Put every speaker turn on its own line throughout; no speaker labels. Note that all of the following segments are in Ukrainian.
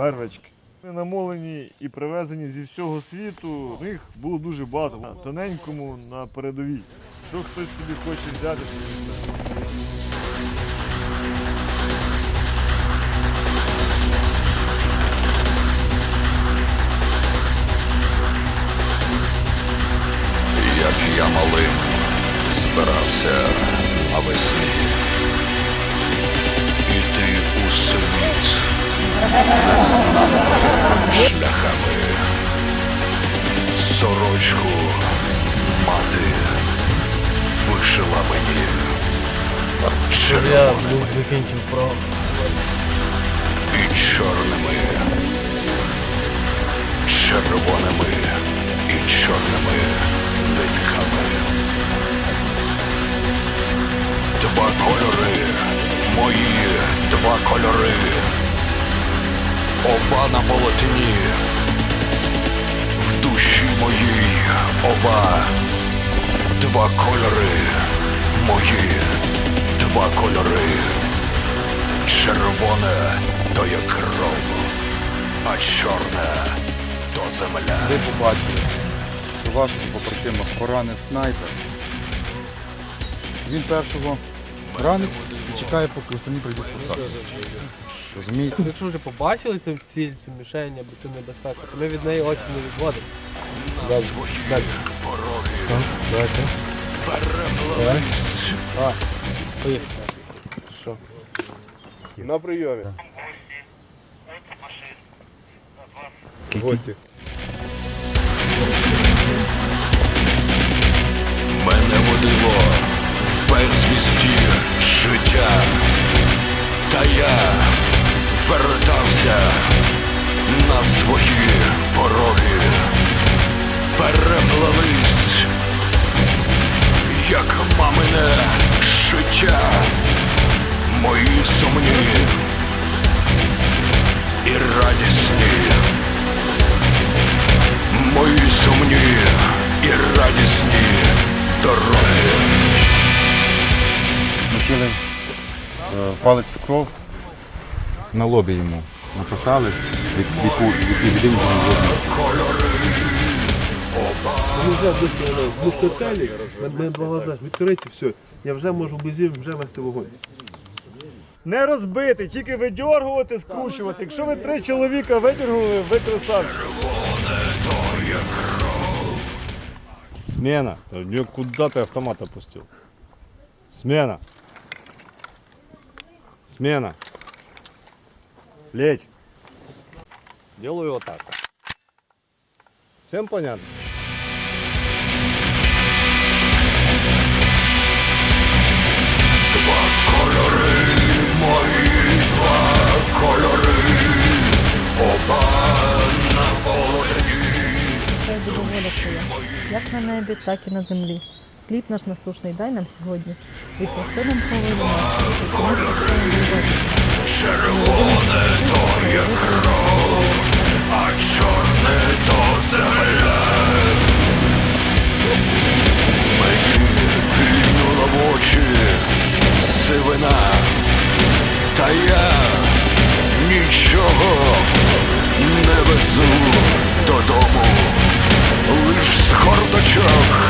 вервички. Вони намолені і привезені зі всього світу. Їх було дуже багато. На тоненькому на передовій. Що хтось собі хоче взяти,
як я малим збирався навесні. Іти у світ шляхами. Сорочку мати вишила мені
Я
червоними
був закінчив про
і чорними, червоними і чорними нитками. Два кольори, мої два кольори, оба на полотні, в душі моїй оба, два кольори, мої два кольори. Червоне то є кров, а чорне то земля.
Ви побачили, що вашого побратима поранив снайпер. Він першого ранить і чекає, поки останні прийдуть посадки. Розумієте?
Якщо вже побачили цю ціль, цю мішень або цю небезпеку, то ми від неї очі не відводимо.
Пороги
Давайте.
переплились.
Поїхали. Що?
На прийомі.
Гості.
Мене водило в безвісті життя, та я вертався на свої пороги, переплелись, як мамине життя, мої сумні і радісні, мої сумні і радісні
палець в кров на лобі йому. Написали, від, від, від, від,
вже двох на мене два глаза відкриті, все. Я вже можу без їм вже вести вогонь.
Не розбити, тільки видьоргувати, скручувати. Якщо ви три чоловіка видергували, ви красавчик.
Смена. Куда ты автомат опустил? Смена. Смена. Лечь. Делаю вот так. Всем понятно?
Два кольори, мої два кольори, оба на полотні.
Хай буде воля твоя, як на небі, так і на землі. Хліб наш насушний дай нам сьогодні. І прости нам винуватцям.
Червоне то є кров, а чорне то земля. Мені війнула в очі сивина, та я нічого не везу додому, лиш з гордочок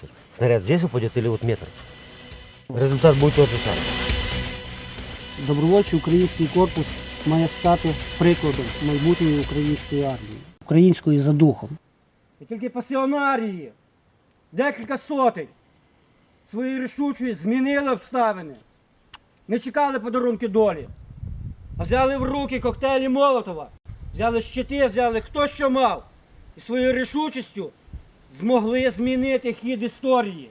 разница. Снаряд здесь упадет или вот метр? Результат будет тот же самый.
Добровольчий український корпус має стати прикладом майбутньої української армії, української за духом.
І тільки пасіонарії, декілька сотень своєю рішучою змінили обставини. Не чекали подарунки долі, а взяли в руки коктейлі Молотова взяли щити, взяли хто що мав. І своєю рішучістю змогли змінити хід історії.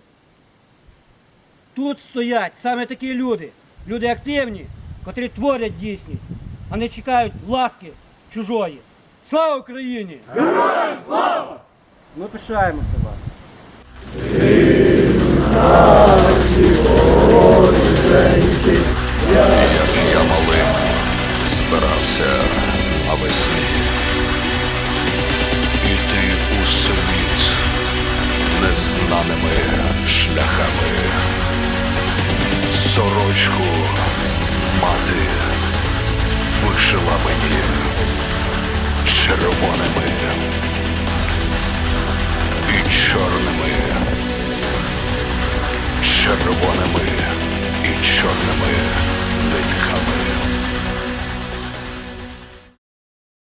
Тут стоять саме такі люди, люди активні, котрі творять дійсність, а не чекають ласки чужої. Слава Україні! Героям слава! Ми пишаємося вам.
Сорочку мати вишила мені червоними і чорними, червоними і чорними нитками.